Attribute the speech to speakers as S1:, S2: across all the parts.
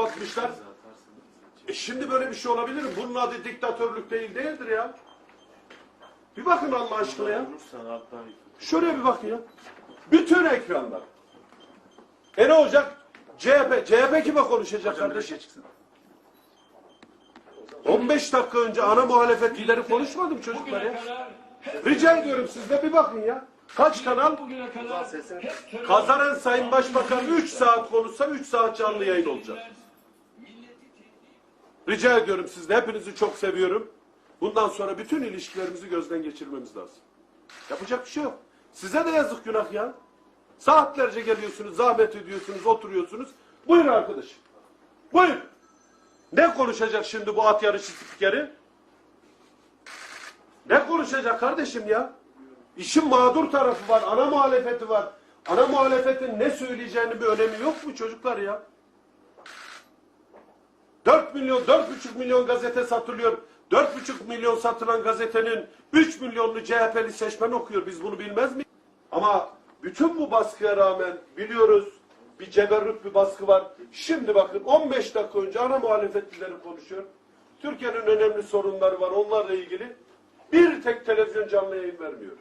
S1: kapatmışlar. E şimdi böyle bir şey olabilir mi? Bunun adı diktatörlük değil değildir ya. Bir bakın Allah aşkına ya. Şuraya bir bakın ya. Bütün ekranlar. E ne olacak? CHP, CHP kime konuşacak kardeşim? 15 dakika önce ana muhalefet lideri konuşmadım çocuklar ya. Rica ediyorum siz de bir bakın ya. Kaç kanal? Kazanan Sayın Başbakan 3 saat konuşsa 3 saat canlı yayın olacak. Rica ediyorum siz de hepinizi çok seviyorum. Bundan sonra bütün ilişkilerimizi gözden geçirmemiz lazım. Yapacak bir şey yok. Size de yazık günah ya. Saatlerce geliyorsunuz, zahmet ediyorsunuz, oturuyorsunuz. Buyurun arkadaşım. Buyurun. Ne konuşacak şimdi bu at yarışı spikeri? Ne konuşacak kardeşim ya? İşin mağdur tarafı var, ana muhalefeti var. Ana muhalefetin ne söyleyeceğini bir önemi yok mu çocuklar ya? 4 milyon, 4,5 milyon gazete satılıyor. 4,5 milyon satılan gazetenin 3 milyonlu CHP'li seçmen okuyor. Biz bunu bilmez miyiz? Ama bütün bu baskıya rağmen biliyoruz bir ceberrut bir baskı var. Şimdi bakın 15 dakika önce ana muhalefetlileri konuşuyor. Türkiye'nin önemli sorunları var onlarla ilgili. Bir tek televizyon canlı yayın vermiyor.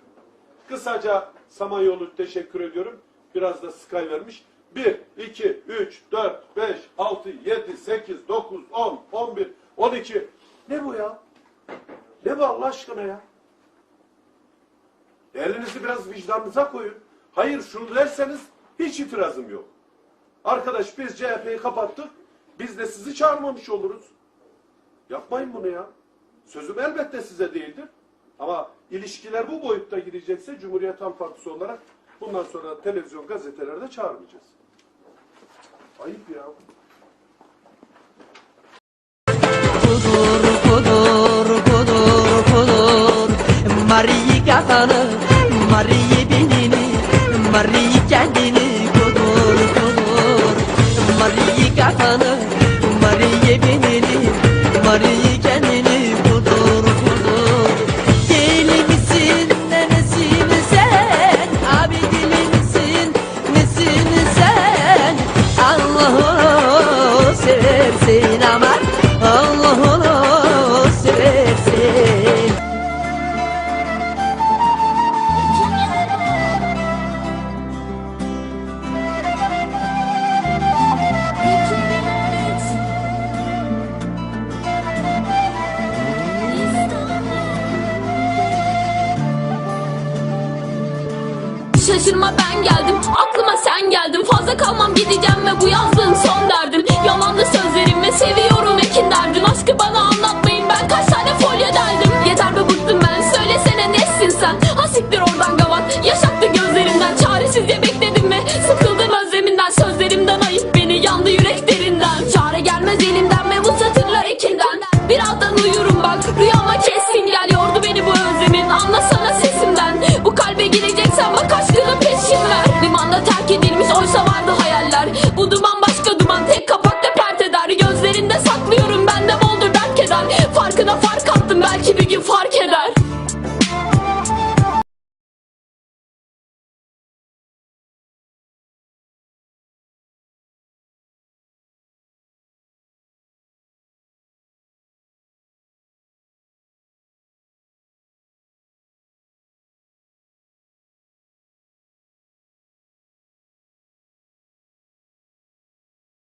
S1: Kısaca Samanyolu teşekkür ediyorum. Biraz da Sky vermiş. 1, 2, 3, 4, 5, 6, 7, 8, 9, 10, 11, 12. Ne bu ya? Ne bu Allah aşkına ya? Elinizi biraz vicdanınıza koyun. Hayır şunu derseniz hiç itirazım yok. Arkadaş biz CHP'yi kapattık. Biz de sizi çağırmamış oluruz. Yapmayın bunu ya. Sözüm elbette size değildir. Ama ilişkiler bu boyutta gidecekse Cumhuriyet Halk Partisi olarak bundan sonra televizyon gazetelerde çağırmayacağız. Ayıp ya.
S2: kudur kudur kudur kudur. Mari'yi kafanı Mari'yi binini Mari'yi kendini. Kudur kudur. Mari'yi kafanı Mari'yi binini Mari'yi Seversin aman Allah'ını seversin.
S3: Şaşırma ben geldim aklıma sen geldin. Fazla kalmam gideceğim ve bu yazdığım son derdim さ走ってる俺番組